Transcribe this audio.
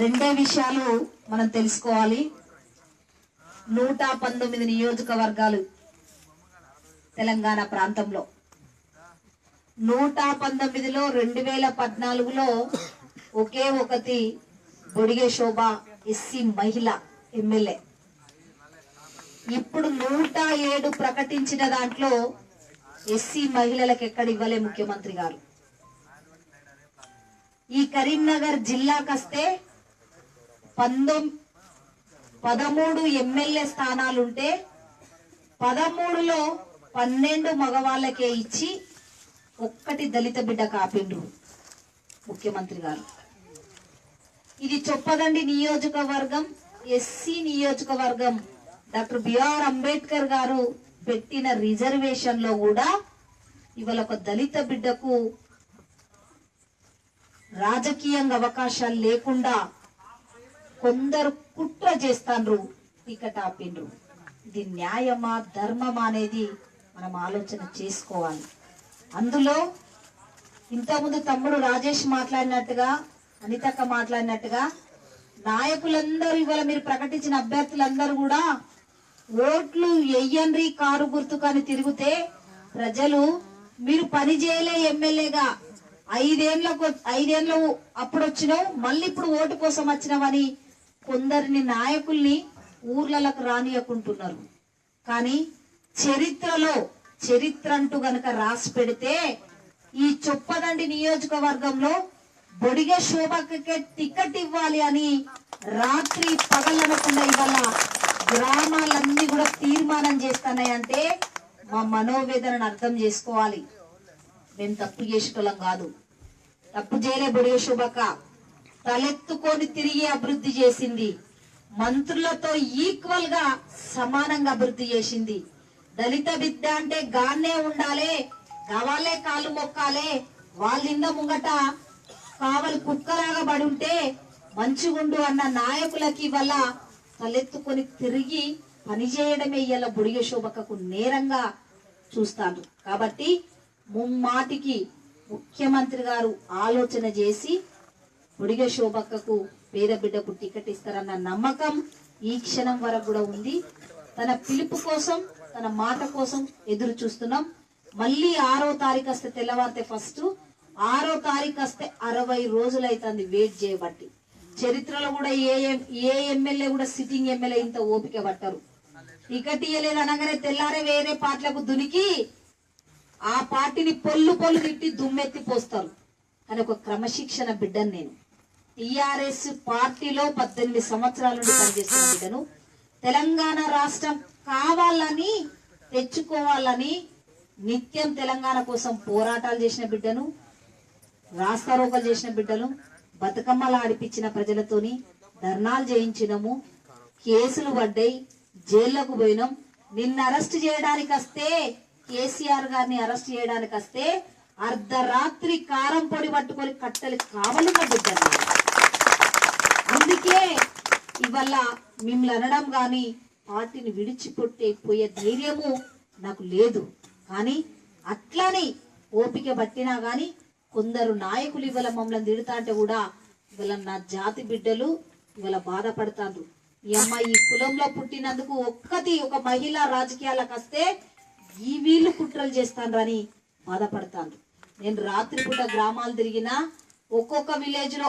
రెండే విషయాలు మనం తెలుసుకోవాలి. నూట పంతొమ్మిది నియోజకవర్గాలు తెలంగాణ ప్రాంతంలో. నూట పంతొమ్మిదిలో రెండు వేల పద్నాలుగులో ఒకే ఒకటి బొడిగే శోభ ఎస్సీ మహిళ ఎమ్మెల్యే. ఇప్పుడు నూట ఏడు ప్రకటించిన దాంట్లో ఎస్సీ మహిళలకు ఎక్కడ ఇవ్వలే ముఖ్యమంత్రి గారు. ఈ కరీంనగర్ జిల్లాకొస్తే పంతొమ్ పదమూడు ఎమ్మెల్యే స్థానాలుంటే పదమూడులో పన్నెండు మగవాళ్ళకే ఇచ్చి ఒక్కటి దళిత బిడ్డ కాపిండ్రు ముఖ్యమంత్రి గారు. ఇది చొప్పదండి నియోజకవర్గం ఎస్సీ నియోజకవర్గం. డాక్టర్ బిఆర్ అంబేద్కర్ గారు పెట్టిన రిజర్వేషన్లో కూడా ఇవాళ ఒక దళిత బిడ్డకు రాజకీయంగా అవకాశాలు లేకుండా కొందరు కుట్ర చేస్తాండ్రు టికెట్ ఆపిండ్రు ఇది న్యాయమా ధర్మమా అనేది మనం ఆలోచన చేసుకోవాలి. అందులో ఇంతకుముందు తమ్ముడు రాజేష్ మాట్లాడినట్టుగా అనితక్క మాట్లాడినట్టుగా నాయకులందరూ ఇవాళ మీరు ప్రకటించిన అభ్యర్థులందరూ కూడా ఓట్లు ఎయ్యండ్రి కారు గుర్తుకని తిరిగితే ప్రజలు మీరు పని చేయలే ఎమ్మెల్యేగా. ఐదేళ్ళకు ఐదేళ్ళు అప్పుడు వచ్చినావు మళ్ళీ ఇప్పుడు ఓటు కోసం వచ్చినావని కొందరిని నాయకుల్ని ఊర్లలకు రానియకుంటున్నారు. కానీ చరిత్రలో చరిత్ర అంటూ గనక రాసి పెడితే ఈ చొప్పదండి నియోజకవర్గంలో బొడిగ శోభకే టికెట్ ఇవ్వాలి అని రాత్రి పగలనకుండా ఇవాళ గ్రామాలన్నీ కూడా తీర్మానం చేస్తున్నాయంటే మా మనోవేదనను అర్థం చేసుకోవాలి. మేము తప్పు చేసుకోలేం కాదు. తప్పు చేయలే బొడిగ శోభక. తలెత్తుకొని తిరిగి అభివృద్ధి చేసింది. మంత్రులతో ఈక్వల్గా సమానంగా అభివృద్ధి చేసింది. దళిత బిడ్డ అంటే గాన్నే ఉండాలే గవాలే కాలు మొక్కాలే వాళ్ళింద ముంగట కావలి కుక్కలాగా పడి ఉంటే మంచిగుండు అన్న నాయకులకి వల్ల తలెత్తుకొని తిరిగి పనిచేయడమే ఇలా బుడిగ శోభకకు నేరంగా చూస్తాను. కాబట్టి ముమ్మాటికి ముఖ్యమంత్రి గారు ఆలోచన చేసి ముడిగ శోభక్కకు పేద బిడ్డకు టికెట్ ఇస్తారన్న నమ్మకం ఈ క్షణం వరకు కూడా ఉంది. తన పిలుపు కోసం తన మాట కోసం ఎదురు చూస్తున్నాం. మళ్ళీ ఆరో తారీఖు వస్తే తెల్లవారితే ఫస్ట్ ఆరో తారీఖు వస్తే అరవై రోజులు అవుతుంది వెయిట్ చేయబట్టి. చరిత్రలో కూడా ఏ ఏ ఎమ్మెల్యే కూడా సిట్టింగ్ ఎమ్మెల్యే ఇంత ఓపిక పట్టరు. టికెట్ ఇయ్యలేదు అనగానే తెల్లారే వేరే పార్టీలకు దునికి ఆ పార్టీని పొల్లు పొల్లు తిట్టి దుమ్మెత్తి పోస్తారు. అని ఒక క్రమశిక్షణ బిడ్డను నేను. టిఆర్ఎస్ పార్టీలో పద్దెనిమిది సంవత్సరాల నుండి పనిచేస్తున్న బిడ్డను తెలంగాణ రాష్ట్రం కావాలని తెచ్చుకోవాలని నిత్యం తెలంగాణ కోసం పోరాటాలు చేసిన బిడ్డను రాస్తారోకలు చేసిన బిడ్డలు బతుకమ్మలు ఆడిపించిన ప్రజలతోని ధర్నాలు చేయించినము కేసులు పడ్డాయి జైళ్ళకు పోయినాం. నిన్న అరెస్ట్ చేయడానికి వస్తే కేసీఆర్ గారిని అరెస్ట్ చేయడానికి వస్తే అర్ధరాత్రి కారం పొడి పట్టుకొని కట్టెలు కావలిన బిడ్డను. ఇవల్ల మిమ్మల్ని అనడం కానీ పార్టీని విడిచిపెట్టే పోయే ధైర్యము నాకు లేదు. కానీ అట్లని ఓపిక పట్టినా కానీ కొందరు నాయకులు ఇవాళ మమ్మల్ని తిడతా అంటే కూడా ఇవాళ నా జాతి బిడ్డలు ఇవాళ బాధపడతారు ఈ అమ్మాయి ఈ కులంలో పుట్టినందుకు ఒక్కటి ఒక మహిళ రాజకీయాలకు వస్తే ఈ వీళ్ళు కుట్రలు చేస్తాను అని బాధపడతాను నేను రాత్రిపూట గ్రామాలు తిరిగినా ఒక్కొక్క విలేజ్లో